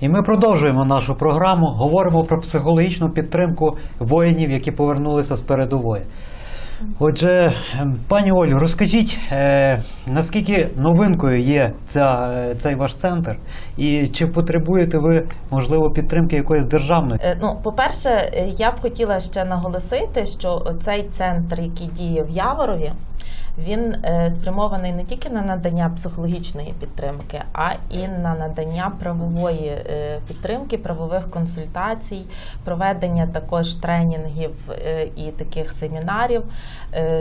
І ми продовжуємо нашу програму. Говоримо про психологічну підтримку воїнів, які повернулися з передової. Отже, ем, пані Олю, розкажіть, е, наскільки новинкою є ця, е, цей ваш центр, і чи потребуєте ви, можливо, підтримки якоїсь державної? Е, Ну, по-перше, я б хотіла ще наголосити, що цей центр, який діє в Яворові, він спрямований не тільки на надання психологічної підтримки, а і на надання правової підтримки, правових консультацій, проведення також тренінгів і таких семінарів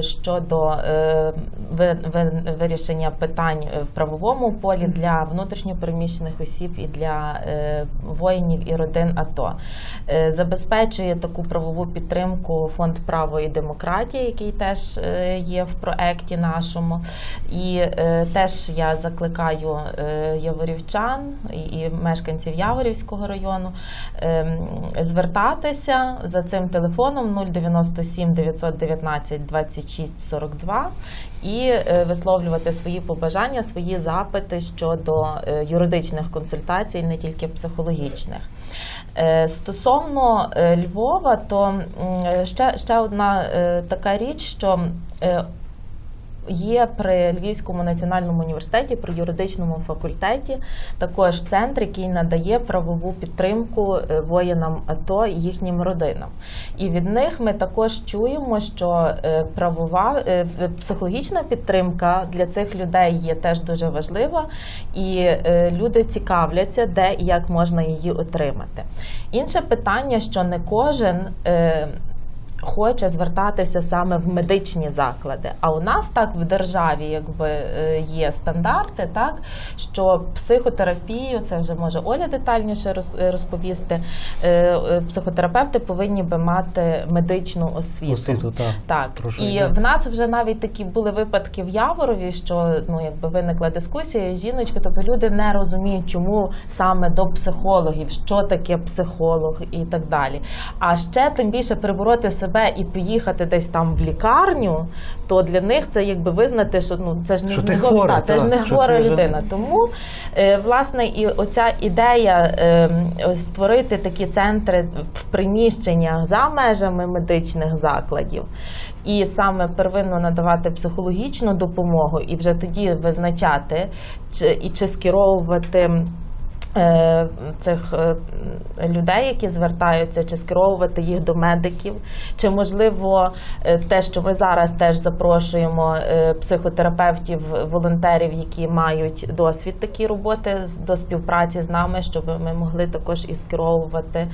щодо е, ви- ви- вирішення питань в правовому полі для внутрішньопереміщених осіб і для е, воїнів і родин АТО. Е, Забезпечує таку правову підтримку фонд право і демократія, який теж е, є в проекті нашому. І е, теж я закликаю е, яворівчан і- мешканців Яворівського району е, звертатися за цим телефоном 097 919 26 42 і е, висловлювати свої побажання, свої запити щодо е, юридичних консультацій, не тільки психологічних. Е, Стосовно Львова, то ще, ще одна така річ, що Є при Львівському національному університеті, при юридичному факультеті, також центр, який надає правову підтримку е, воїнам АТО і їхнім родинам. І від них ми також чуємо, що е, правова е, психологічна підтримка для цих людей є теж дуже важлива, і люди цікавляться, де і як можна її отримати. Інше питання, що не кожен. Хоче звертатися саме в медичні заклади. А у нас так в державі, якби е, є стандарти, так що психотерапію, це вже може Оля детальніше е, розповісти. е, Психотерапевти повинні би мати медичну освіту. Освіту, так. Так, Про що і йдеться? в нас вже навіть такі були випадки в Яворові, що ну якби виникла дискусія, жіночки, тобто люди не розуміють, чому саме до психологів, що таке психолог і так далі. А ще тим більше перебороти себе і поїхати десь там в лікарню, то для них це якби визнати, що ну це ж не, не зовсім це ж не хвора ти людина. Тому е, власне і оця ідея е, створити такі центри в приміщеннях за межами медичних закладів, і саме первинно надавати психологічну допомогу, і вже тоді визначати чи і чи скеровувати. Е, Цих е, людей, які звертаються, чи скеровувати їх до медиків, чи можливо е, те, що ми зараз теж запрошуємо психотерапевтів, волонтерів, які мають досвід такі роботи до співпраці з нами, щоб ми могли також і скеровувати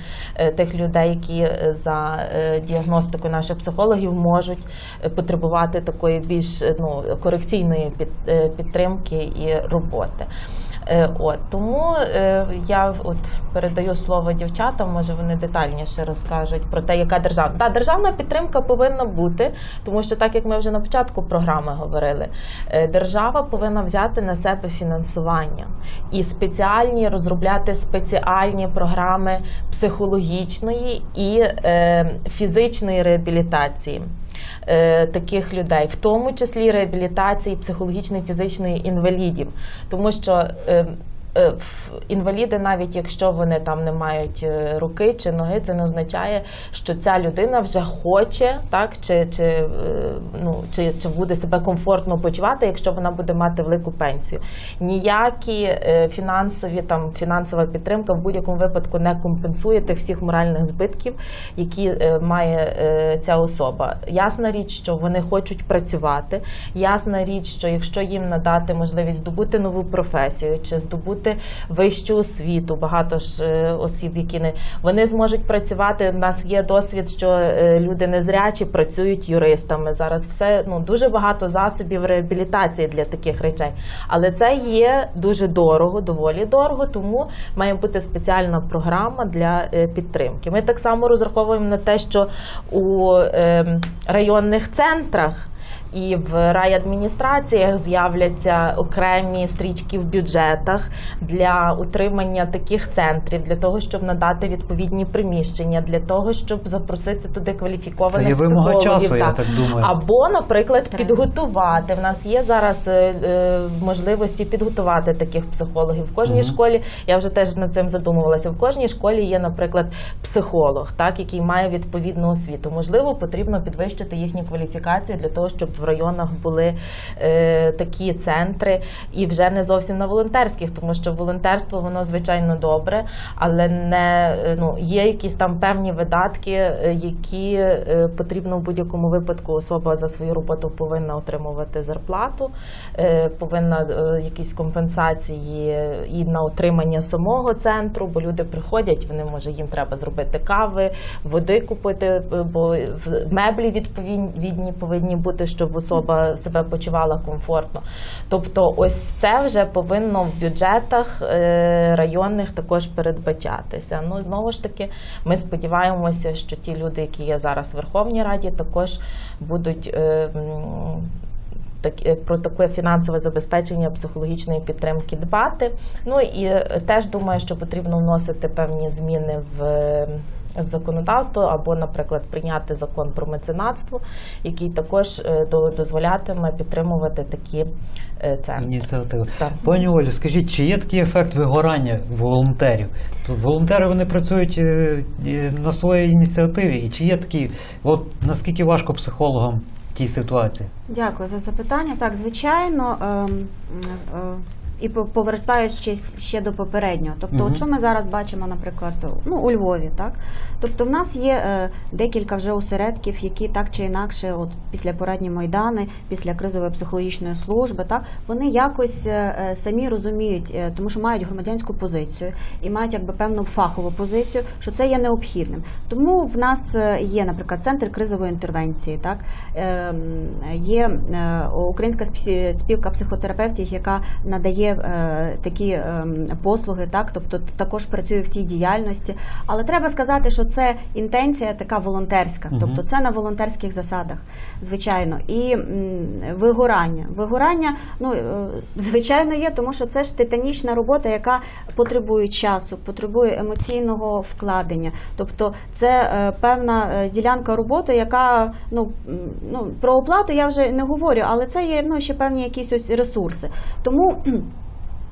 тих людей, які за діагностикою наших психологів можуть потребувати такої більш ну, корекційної під, підтримки і роботи. Е, От тому е, я от передаю слово дівчатам. Може вони детальніше розкажуть про те, яка державна та державна підтримка повинна бути, тому що так як ми вже на початку програми говорили, е, держава повинна взяти на себе фінансування і спеціальні розробляти спеціальні програми психологічної і фізичної реабілітації таких людей, в тому числі реабілітації психологічної фізичної інвалідів, тому що е, е, інваліди, навіть якщо вони там не мають е, руки чи ноги, це не означає, що ця людина вже хоче, так чи, чи, е, ну, чи, чи буде себе комфортно почувати, якщо вона буде мати велику пенсію. Ніякі е, фінансові там фінансова підтримка в будь-якому випадку не компенсує тих всіх моральних збитків, які е, має е, ця особа. Ясна річ, що вони хочуть працювати. Ясна річ, що якщо їм надати можливість здобути нову професію чи здобути вищу освіту, багато ж е, осіб, які не вони зможуть працювати. У нас є досвід, що е, люди незрячі працюють юристами. Зараз все ну дуже багато засобів реабілітації для таких речей, але це є дуже дорого, доволі дорого, тому має бути спеціальна програма для е, підтримки. Ми так само розраховуємо на те, що у е, районних центрах. І в райадміністраціях з'являться окремі стрічки в бюджетах для утримання таких центрів, для того, щоб надати відповідні приміщення, для того, щоб запросити туди кваліфікованих Це є вимога психологів. часу, я так. так думаю. Або, наприклад, Треба. підготувати. В нас є зараз е, е, можливості підготувати таких психологів. В кожній Мгм. школі я вже теж над цим задумувалася. В кожній школі є, наприклад, психолог, так який має відповідну освіту. Можливо, потрібно підвищити їхню кваліфікацію для того, щоб в районах були е, такі центри, і вже не зовсім на волонтерських, тому що волонтерство воно звичайно добре, але не е, ну є якісь там певні видатки, е, які е, потрібно в будь-якому випадку. Особа за свою роботу повинна отримувати зарплату, е, повинна е, якісь компенсації і на отримання самого центру, бо люди приходять, вони може їм треба зробити кави, води купити, е, бо в- меблі відповідні повинні бути, щоб особа себе почувала комфортно. Тобто, ось це вже повинно в бюджетах е, районних також передбачатися. Ну знову ж таки, ми сподіваємося, що ті люди, які є зараз в Верховній Раді, також будуть. е, так, про таке фінансове забезпечення психологічної підтримки дбати. Ну і теж думаю, що потрібно вносити певні зміни в. В законодавство або, наприклад, прийняти закон про меценатство, який також е, до- дозволятиме підтримувати такі е, центри. Ініціативи. Так. Пані Олю, скажіть, чи є такий ефект вигорання волонтерів? Тут волонтери вони працюють е, на своїй ініціативі, і чи є такі, от наскільки важко психологам в тій ситуації? Дякую за запитання. Так, звичайно, ем, е, і по- повертаючись ще до попереднього. Тобто, Мгм. от що ми зараз бачимо, наприклад, ну, у Львові, так? Тобто, в нас є е, декілька вже осередків, які так чи інакше, от після порадні майдани, після кризової психологічної служби, так вони якось е, е, самі розуміють, е, тому що мають громадянську позицію і мають якби певну фахову позицію, що це є необхідним. Тому в нас е, є, наприклад, центр кризової інтервенції, так Ем, є е, українська спілка психотерапевтів, яка надає е, такі ем, послуги, так тобто також працює в тій діяльності. Але треба сказати, що це інтенція така волонтерська, тобто це на волонтерських засадах, звичайно. І вигорання. Вигорання, ну е, звичайно, є, тому що це ж титанічна робота, яка потребує часу, потребує емоційного вкладення. Тобто, це е, певна е, ділянка роботи, яка ну, ну про оплату я вже не говорю, але це є ну, ще певні якісь ось ресурси. Тому.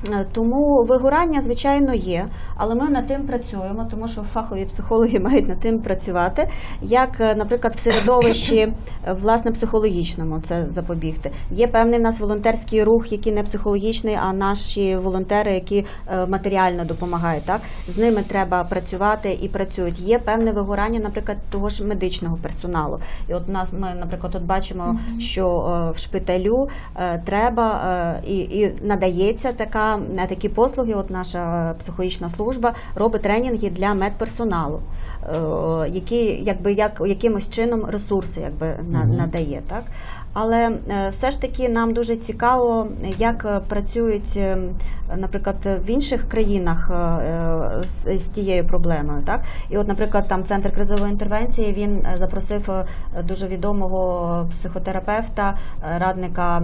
Е, Тому вигорання, звичайно, є, але ми над тим працюємо, тому що фахові психологи мають над тим працювати, як, е, наприклад, в середовищі е, власне психологічному це запобігти. Є певний в нас волонтерський рух, який не психологічний, а наші волонтери, які матеріально допомагають. Так з ними треба працювати і працюють. Є певне вигорання, наприклад, того ж медичного персоналу. І от нас ми, наприклад, от бачимо, що в шпиталю треба і, і надається така е, такі послуги. От наша психологічна служба робить тренінги для медперсоналу, е, які якби як якимось чином ресурси якби на, надає, так. Але е, все ж таки нам дуже цікаво, як е, працюють, е, наприклад, в інших країнах з, з тією проблемою. Так? І от, наприклад, там центр кризової інтервенції він запросив дуже відомого психотерапевта, радника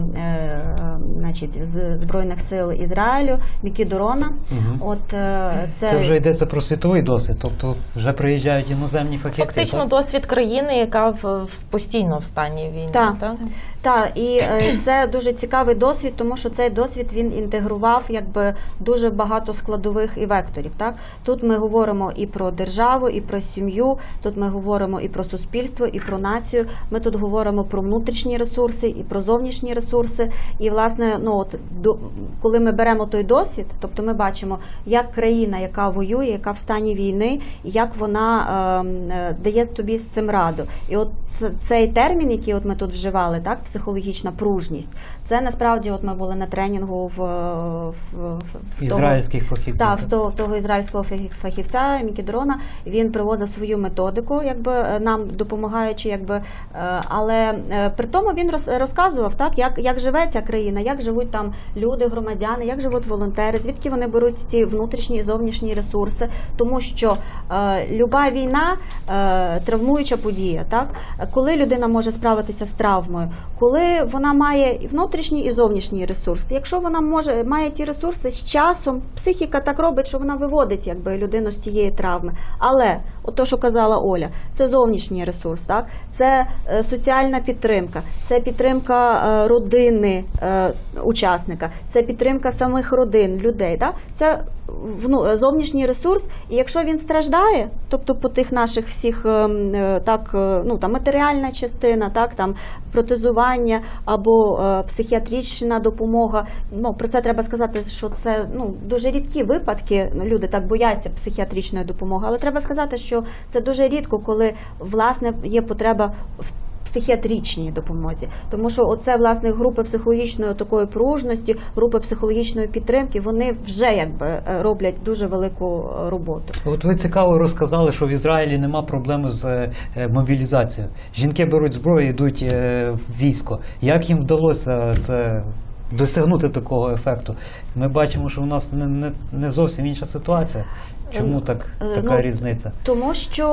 значить, з Збройних сил Ізраїлю Мікі Дорона. Мгм. От це, Це вже йдеться про світовий досвід, тобто вже приїжджають іноземні фахівці. Фактично так? досвід країни, яка в, в постійно в стані війни. Так. так? Так, і е, це дуже цікавий досвід, тому що цей досвід він інтегрував якби дуже багато складових і векторів. Так тут ми говоримо і про державу, і про сім'ю. Тут ми говоримо і про суспільство, і про націю. Ми тут говоримо про внутрішні ресурси і про зовнішні ресурси. І власне, ну от до коли ми беремо той досвід, тобто ми бачимо, як країна, яка воює, яка в стані війни, як вона ем, е, дає тобі з цим раду. І от цей термін, який от ми тут вживали, так, психологічна пружність, це насправді, от ми були на тренінгу в, в, в Ізраїльських фахівців. так, з того, того ізраїльського фахі- фахівця Мікідрона він привозив свою методику, якби е, нам допомагаючи, якби е, але е, при тому він роз- розказував так, як, як живе ця країна, як живуть там люди, громадяни, як живуть волонтери, звідки вони беруть ці внутрішні і зовнішні ресурси, тому що е, люба війна е, травмуюча подія. Так, коли людина може справитися з травмою, коли вона має і внутрішній і зовнішній ресурс. Якщо вона може має ті ресурси з часом, психіка так робить, що вона виводить якби людину з тієї травми. Але от то, що казала Оля, це зовнішній ресурс, так це е, соціальна підтримка, це підтримка е, родини е, учасника, це підтримка самих родин людей. Так? Це вну- е, зовнішній ресурс, і якщо він страждає, тобто по тих наших всіх ем, е, так, е, ну там матеріальна частина, так там протезування або психіатрична допомога. Ну про це треба сказати, що це ну дуже рідкі випадки. Ну, Люди так бояться психіатричної допомоги, але треба сказати, що це дуже рідко, коли власне є потреба в психіатричній допомозі, тому що оце власне групи психологічної такої пружності, групи психологічної підтримки, вони вже якби е, роблять дуже велику е, роботу. От ви цікаво розказали, що в Ізраїлі нема проблеми з е, мобілізацією. Жінки беруть зброю, і йдуть в військо. Як їм вдалося це досягнути такого ефекту? Ми бачимо, що у нас не, не, не зовсім інша ситуація. Чому так Е, така ну, різниця? Тому що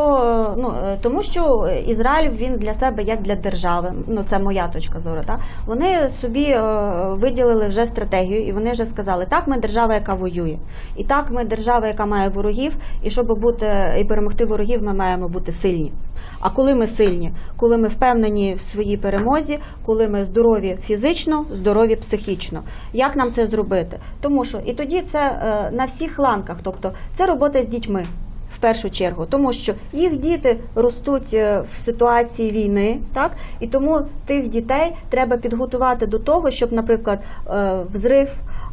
ну е, тому, що Ізраїль він для себе як для держави. Ну це моя точка зору. Та вони собі е, виділили вже стратегію, і вони вже сказали: так, ми держава, яка воює, і так, ми держава, яка має ворогів. І щоб бути і перемогти ворогів, ми маємо бути сильні. А коли ми сильні, коли ми впевнені в своїй перемозі, коли ми здорові фізично, здорові психічно. Як нам це зробити? Тому що і тоді це е, на всіх ланках, тобто це робота з дітьми. В першу чергу, тому що їх діти ростуть е, в ситуації війни, так і тому тих дітей треба підготувати до того, щоб, наприклад, е, взрив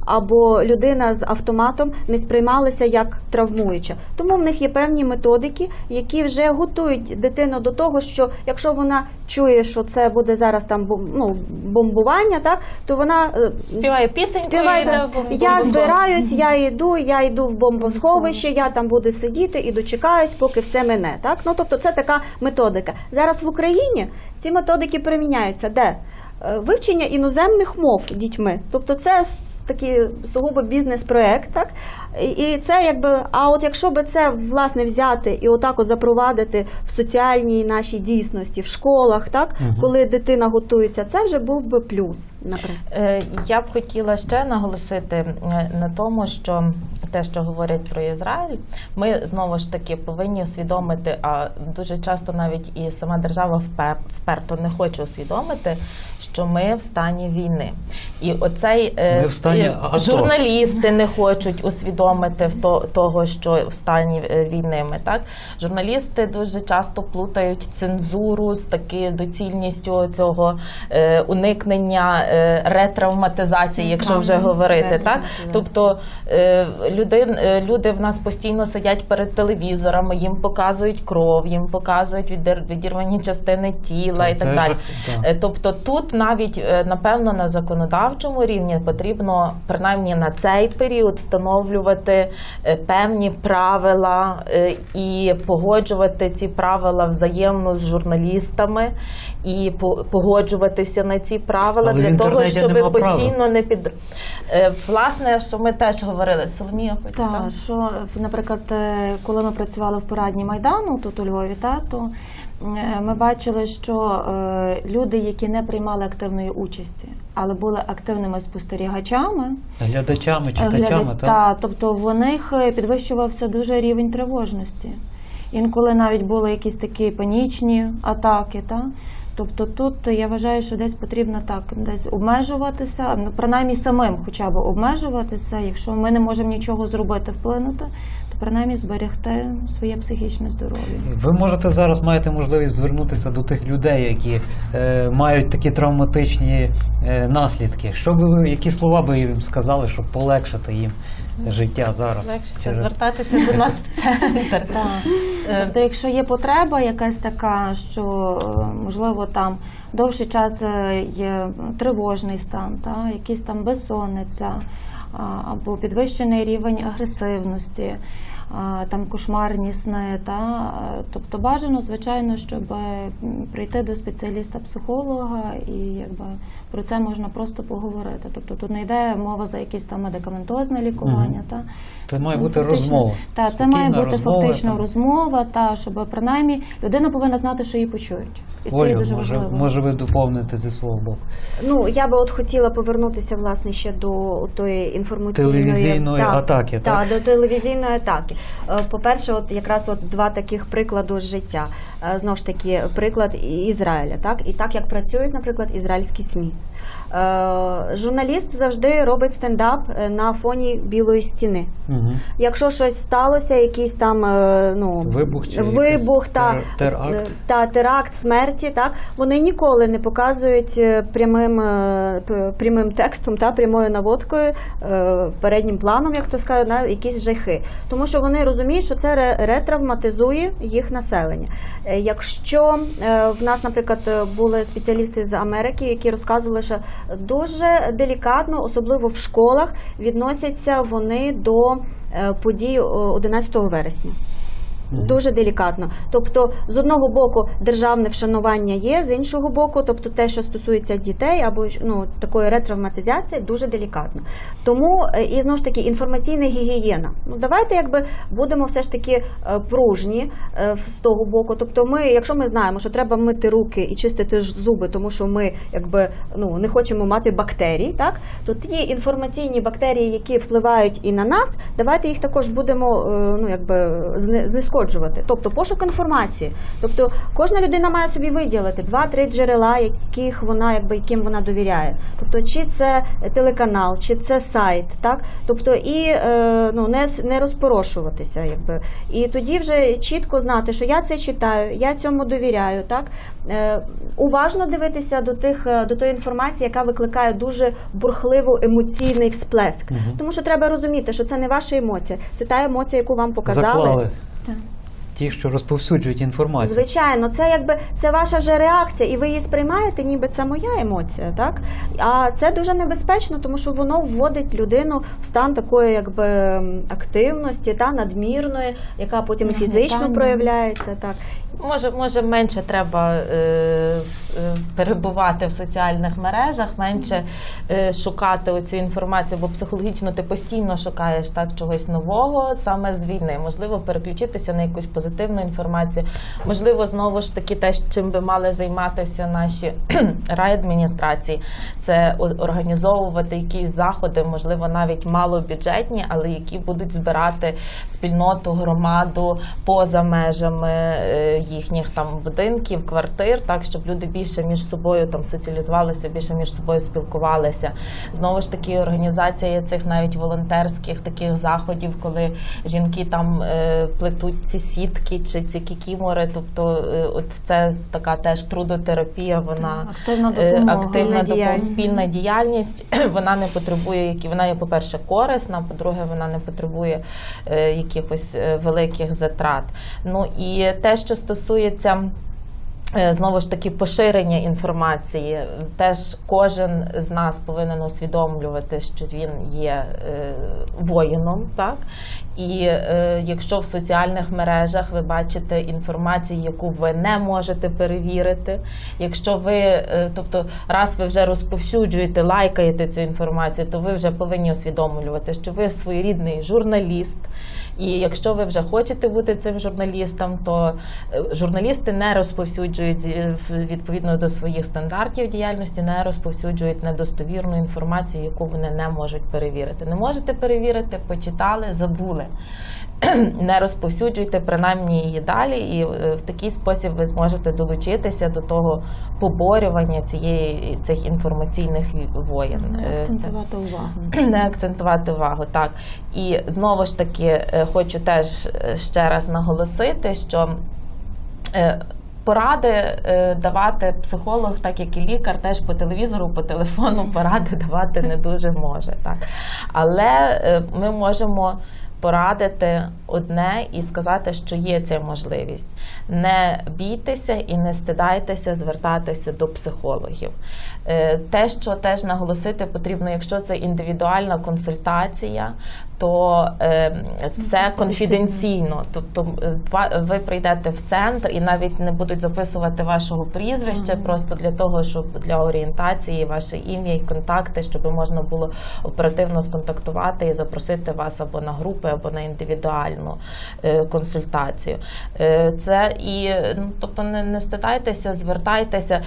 або людина з автоматом не сприймалися як травмуюча. Тому в них є певні методики, які вже готують дитину до того, що якщо вона чує, що це буде зараз там ну, бомбування, так то вона е, Співає пісеньку Співає, і йде я збираюсь, я йду, я йду в бомбосховище, я там буду сидіти і дочекаюсь, поки все мине. Так? Ну, тобто це така методика. Зараз в Україні ці методики приміняються. Де? Е, Вивчення іноземних мов дітьми. Тобто це такий сугубо бізнес-проект, так? І- це якби, а от якщо би це власне взяти і отак от запровадити в соціальній нашій дійсності, в школах, так, коли дитина готується, це вже був би плюс, наприклад. Е, Я б хотіла ще наголосити е, на тому, що те, що говорять про Ізраїль, ми знову ж таки повинні усвідомити, а дуже часто навіть і сама держава впер- вперто не хоче усвідомити, що ми в стані війни. І оцей е, Ми в стані журналісти не хочуть усвідомити в того, що в стані е, війни ми так. Журналісти дуже часто плутають цензуру з такою доцільністю цього е, уникнення е, ретравматизації, якщо вже говорити, так? Тобто е, люди, е, люди в нас постійно сидять перед телевізорами, їм показують кров, їм показують відір- відірвані частини тіла і так далі. Е, Тобто тут навіть е, напевно на законодавчому рівні потрібно принаймні на цей період встановлювати е, певні правила е, і погоджувати ці правила взаємно з журналістами і по- погоджуватися на ці правила Але для того, щоб постійно не під Е, власне, що ми теж говорили. Соломія, хоч Так, що, наприклад, коли ми працювали в порадні Майдану тут у Львові, та, то ми бачили, що е, люди, які не приймали активної участі, але були активними спостерігачами, Глядачами, читачами, глядач, так? та, тобто в них е, підвищувався дуже рівень тривожності. Інколи навіть були якісь такі панічні атаки. Та? Тобто тут я вважаю, що десь потрібно так десь обмежуватися, ну принаймні самим хоча б обмежуватися. Якщо ми не можемо нічого зробити, вплинути, принаймні зберегти своє психічне здоров'я. Ви можете зараз маєте можливість звернутися до тих людей, які е, мають такі травматичні е, наслідки. Що ви, які слова би їм сказали, щоб полегшити їм життя зараз? Легше через- звертатися до нас в центр. Тобто, якщо є потреба якась така, що е, можливо там довший час е, є тривожний стан, та, якісь там безсонниця або підвищений рівень агресивності, там кошмарні сни, та, тобто бажано, звичайно, щоб е, прийти до спеціаліста-психолога і якби про це можна просто поговорити. Тобто тут не йде мова за якесь там медикаментозне лікування. Та, Це має Ну, бути фактично- розмова. Так, це має бути розмова, фактично там. розмова, та щоб принаймні людина повинна знати, що її почують. І це дуже може, важливо. може ви доповните зі свого боку. Ну я би от хотіла повернутися власне ще до тої інформаційної Телевізійної атаки, так? Так, до телевізійної атаки. Е, По-перше, от якраз от два таких прикладу з життя. Е, Знову ж таки, приклад Ізраїля, так і так як працюють, наприклад, ізраїльські СМІ. Е, Журналіст завжди робить стендап е, на фоні білої стіни. Угу. Якщо щось сталося, якийсь там ну Вибух чи вибух та, тер- теракт. та теракт смерті, так вони ніколи не показують прямим прямим текстом та прямою наводкою, переднім планом, як то скажуть, на якісь жахи, тому що вони розуміють, що це ре- ретравматизує їх населення. Е, Якщо е, в нас, наприклад, е, були спеціалісти з Америки, які розказували, що дуже делікатно, особливо в школах, відносяться вони до подій е, 11 вересня. Дуже делікатно. Тобто, з одного боку, державне вшанування є, з іншого боку, тобто те, що стосується дітей або ну, такої ретравматизації, дуже делікатно. Тому е, і знову ж таки інформаційна гігієна. Ну давайте якби будемо все ж таки е, пружні е, з того боку. Тобто, ми, якщо ми знаємо, що треба мити руки і чистити зуби, тому що ми якби ну не хочемо мати бактерій, так то ті інформаційні бактерії, які впливають і на нас, давайте їх також будемо ну якби зне- знешкоджувати. Тобто пошук інформації. Тобто кожна людина має собі виділити два-три джерела, яких вона якби яким вона довіряє. Тобто, чи це телеканал, чи це сайт, так тобто і е, ну не, не розпорошуватися, якби і тоді вже чітко знати, що я це читаю, я цьому довіряю. Так е, уважно дивитися до тих е, до тої інформації, яка викликає дуже бурхливо емоційний всплеск. Тому що треба розуміти, що це не ваша емоція, це та емоція, яку вам показали. Заклали Так. ті, що розповсюджують інформацію. Звичайно, це якби це ваша вже реакція, і ви її сприймаєте, ніби це моя емоція, так? А це дуже небезпечно, тому що воно вводить людину в стан такої якби активності та надмірної, яка потім фізично проявляється. Так. Може, може менше треба е, е, перебувати в соціальних мережах, менше е, шукати оцю інформацію, бо психологічно ти постійно шукаєш так чогось нового саме з війни. Можливо, переключитися на якусь позитивну інформацію. Можливо, знову ж таки, те, чим би мали займатися наші райадміністрації, це організовувати якісь заходи, можливо, навіть малобюджетні, але які будуть збирати спільноту, громаду поза межами е, їхніх там будинків, квартир, так щоб люди більше між собою там соціалізувалися, більше між собою спілкувалися. Знову ж таки, організація цих навіть волонтерських таких заходів, коли жінки там е, плетуть ці сітки чи ці кікімори. Тобто, е, от це така теж трудотерапія. Вона Активна е, допомога. активна допомога, діяльність. спільна діяльність. Вона не потребує, які вона є, по-перше, корисна, по-друге, вона не потребує е, якихось е, великих затрат. Ну і те, що стосується. Е, Знову ж таки, поширення інформації. Теж кожен з нас повинен усвідомлювати, що він є е, воїном, так і е, якщо в соціальних мережах ви бачите інформацію, яку ви не можете перевірити, якщо ви, тобто, раз ви вже розповсюджуєте, лайкаєте цю інформацію, то ви вже повинні усвідомлювати, що ви своєрідний журналіст. І якщо ви вже хочете бути цим журналістом, то журналісти не розповсюджують е, в- відповідно до своїх стандартів діяльності, не розповсюджують недостовірну інформацію, яку вони не можуть перевірити. Не можете перевірити, почитали, забули. Не розповсюджуйте принаймні її далі, і е, в такий спосіб ви зможете долучитися до того поборювання цієї цих інформаційних воєн. Не Е, це- акцентувати увагу. не акцентувати увагу. Так і знову ж таки е, хочу теж е, ще раз наголосити, що е, поради е, давати психолог, так як і лікар, теж по телевізору, по телефону поради давати не дуже може. Так. Але е, ми можемо. Порадити одне і сказати, що є ця можливість. Не бійтеся і не стидайтеся звертатися до психологів. Е, Те, що теж наголосити потрібно, якщо це індивідуальна консультація, то е, все конфіденційно. Тобто е, ви прийдете в центр і навіть не будуть записувати вашого прізвища, просто для того, щоб для орієнтації, ваше ім'я і контакти, щоб можна було оперативно сконтактувати і запросити вас або на групи, групи або на індивідуальну е, консультацію. Е, Це і ну, тобто не, не стидайтеся, звертайтеся,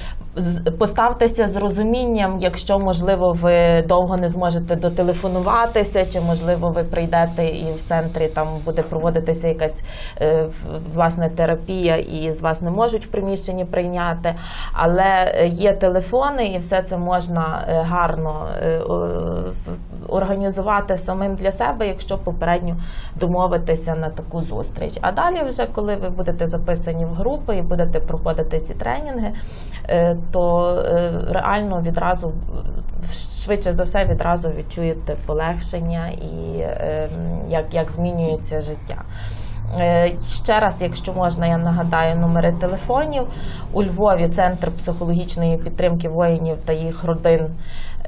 поставтеся з розумінням, якщо можливо ви довго не зможете дотелефонуватися, чи можливо ви прийдете і в центрі там буде проводитися якась е, власне терапія, і з вас не можуть в приміщенні прийняти. Але є телефони, і все це можна гарно організувати самим для себе, якщо попередньо домовитися на таку зустріч. А далі, вже коли ви будете записані в групи і будете проходити ці тренінги, е, то е, реально відразу швидше за все відразу відчуєте полегшення і е, як, як змінюється життя. Е, Ще раз, якщо можна, я нагадаю номери телефонів. У Львові центр психологічної підтримки воїнів та їх родин.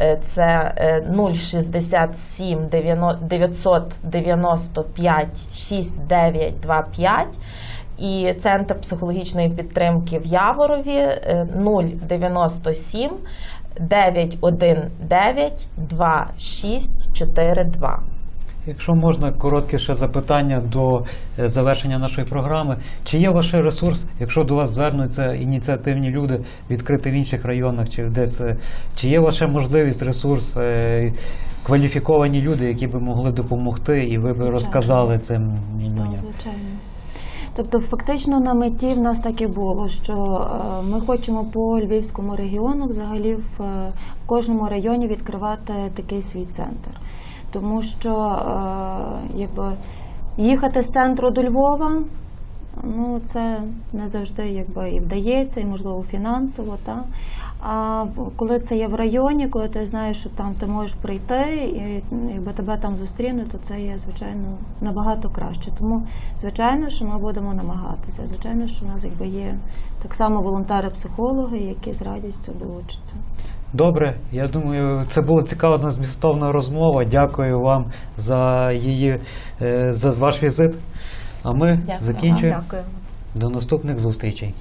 Е, Це е, 067 995 6925 і центр психологічної підтримки в Яворові е, 097 919 2642. Якщо можна, коротке ще запитання до е, завершення нашої програми. Чи є ваш ресурс, якщо до вас звернуться ініціативні люди відкрити в інших районах чи десь, е, чи є ваша можливість, ресурс, е, кваліфіковані люди, які би могли допомогти, і ви б розказали цим Так, людям? звичайно. Тобто, фактично на меті в нас так і було, що ми хочемо по Львівському регіону взагалі в кожному районі відкривати такий свій центр. Тому що е, якби, їхати з центру до Львова, ну це не завжди якби, і вдається, і можливо фінансово. Та? А коли це є в районі, коли ти знаєш, що там ти можеш прийти, і якби тебе там зустрінуть, то це є звичайно набагато краще. Тому звичайно, що ми будемо намагатися. Звичайно, що в нас якби є так само волонтери-психологи, які з радістю долучаться. Добре, я думаю, це була цікава змістовна розмова. Дякую вам за її е, за ваш візит. А ми Дякую. закінчуємо. Дякую. До наступних зустрічей.